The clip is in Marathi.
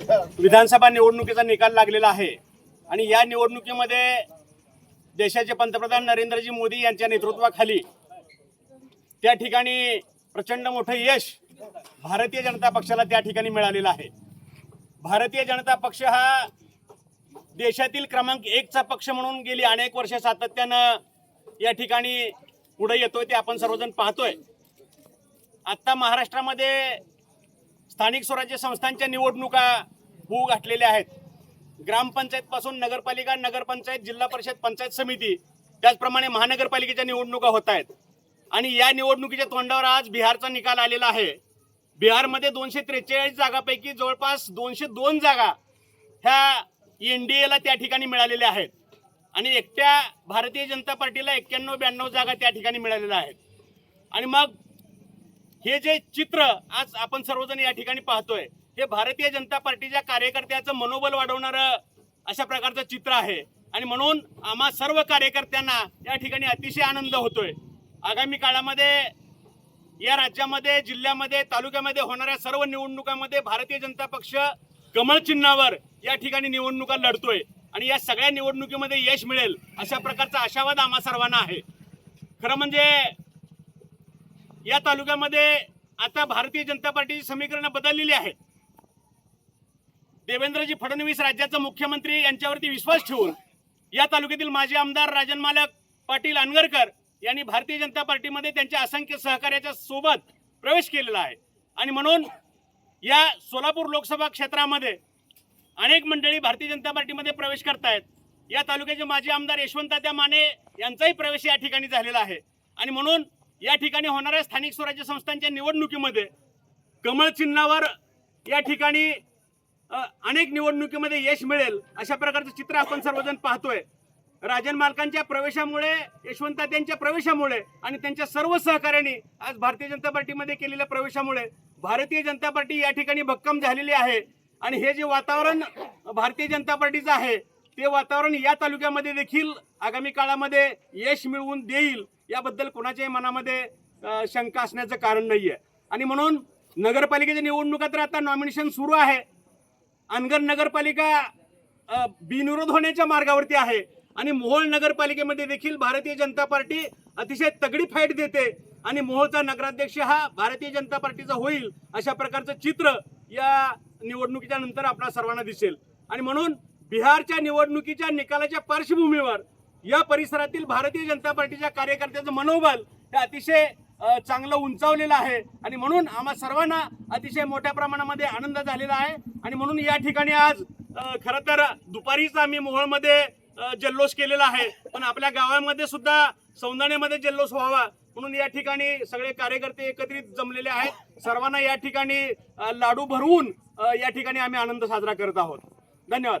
विधानसभा निवडणुकीचा निकाल लागलेला आहे. आणि या निवडणुकीमध्ये देशाचे पंतप्रधान नरेंद्रजी मोदी यांच्या नेतृत्वाखाली त्या ठिकाणी प्रचंड मोठं यश भारतीय जनता पक्षाला त्या ठिकाणी मिळालेलं आहे. भारतीय जनता पक्ष हा देशातील क्रमांक एकचा पक्ष म्हणून गेली अनेक वर्ष सातत्यानं या ठिकाणी पुढे येतोय ते आपण सर्वजण पाहतोय. आत्ता महाराष्ट्रामध्ये स्थानिक स्वराज्य संस्थांच्या निवडणुका होऊ घातलेल्या आहेत. ग्रामपंचायतपासून नगरपालिका नगरपंचायत जिल्हा परिषद पंचायत समिती त्याचप्रमाणे महानगरपालिकेच्या निवडणुका होत आहेत. आणि या निवडणुकीच्या तोंडावर आज बिहारचा निकाल आलेला आहे. बिहारमध्ये दोनशे त्रेचाळीस जागापैकी जवळपास दोनशे दोन जागा ह्या एन डी एला त्या ठिकाणी मिळालेल्या आहेत. आणि एकट्या भारतीय जनता पार्टीला एक्क्याण्णव ब्याण्णव जागा त्या ठिकाणी मिळालेल्या आहेत. आणि मग हे जे चित्र आज आपण सर्वजण या ठिकाणी पाहतोय हे भारतीय जनता पार्टीच्या कार्यकर्त्याचं मनोबल वाढवणारं अशा प्रकारचं चित्र आहे. आणि म्हणून आम्हा सर्व कार्यकर्त्यांना या ठिकाणी अतिशय आनंद होतोय. आगामी काळामध्ये या राज्यामध्ये जिल्ह्यामध्ये तालुक्यामध्ये होणाऱ्या सर्व निवडणुकांमध्ये भारतीय जनता पक्ष कमळ चिन्हावर या ठिकाणी निवडणुका लढतोय. आणि या सगळ्या निवडणुकीमध्ये यश मिळेल अशा प्रकारचा आशावाद आम्हा सर्वांना आहे. खरं म्हणजे या तालुक्यामध्ये आता भारतीय जनता पार्टीची समीकरणं बदललेली आहेत. देवेंद्रजी फडणवीस राज्याचा मुख्यमंत्री यांच्यावरती विश्वास ठेवून या तालुक्यातील माजी आमदार राजन मालक पाटील अनगरकर यांनी भारतीय जनता पार्टीमध्ये त्यांच्या असंख्य सहकार्याच्या सोबत प्रवेश केलेला आहे. आणि म्हणून या सोलापूर लोकसभा क्षेत्रामध्ये अनेक मंडळी भारतीय जनता पार्टीमध्ये प्रवेश करतायत. या तालुक्याचे माजी आमदार यशवंतात्या माने यांचाही प्रवेश या ठिकाणी झालेला आहे. आणि म्हणून या ठिकाणी होणाऱ्या स्थानिक स्वराज्य संस्थांच्या निवडणुकीमध्ये कमळ चिन्हावर या ठिकाणी अनेक निवडणुकीमध्ये यश मिळेल अशा प्रकारचं चित्र आपण सर्वजण पाहतोय. राजन मालकांच्या प्रवेशामुळे यशवंतात्यांच्या प्रवेशामुळे आणि त्यांच्या सर्व सहकार्यांनी आज भारतीय जनता पार्टीमध्ये केलेल्या प्रवेशामुळे भारतीय जनता पार्टी या ठिकाणी भक्कम झालेली आहे. आणि हे जे वातावरण भारतीय जनता पार्टीचं आहे ते वातावरण या तालुक्यामध्ये देखील आगामी काळामध्ये यश मिळवून देईल. याबद्दल कोणाच्याही मनामध्ये शंका असण्याचं कारण नाही आहे आणि म्हणून नगरपालिकेच्या निवडणुका तर आता नॉमिनेशन सुरू आहे. अनगर नगरपालिका बिनविरोध होण्याच्या मार्गावरती आहे. आणि मोहोळ नगरपालिकेमध्ये देखील भारतीय जनता पार्टी अतिशय तगडी फाईट देते. आणि मोहोळचा नगराध्यक्ष हा भारतीय जनता पार्टीचा होईल अशा प्रकारचं चित्र या निवडणुकीच्या नंतर आपल्या सर्वांना दिसेल. आणि म्हणून बिहारच्या निवडणुकीच्या निकालाच्या पार्श्वभूमीवर या परिसरातील भारतीय जनता पार्टीच्या कार्यकर्त्याचं मनोबल हे अतिशय चांगलं उंचावलेलं आहे. आणि म्हणून आम्हा सर्वांना अतिशय मोठ्या प्रमाणामध्ये आनंद झालेला आहे. आणि म्हणून या ठिकाणी आज खरं तर दुपारीच आम्ही मोहोळमध्ये जल्लोष केलेला आहे. पण आपल्या गावामध्ये सुद्धा सौंदर्यामध्ये जल्लोष व्हावा म्हणून या ठिकाणी सगळे कार्यकर्ते एकत्रित जमलेले आहेत. सर्वांना या ठिकाणी लाडू भरवून या ठिकाणी आम्ही आनंद साजरा करत आहोत. धन्यवाद.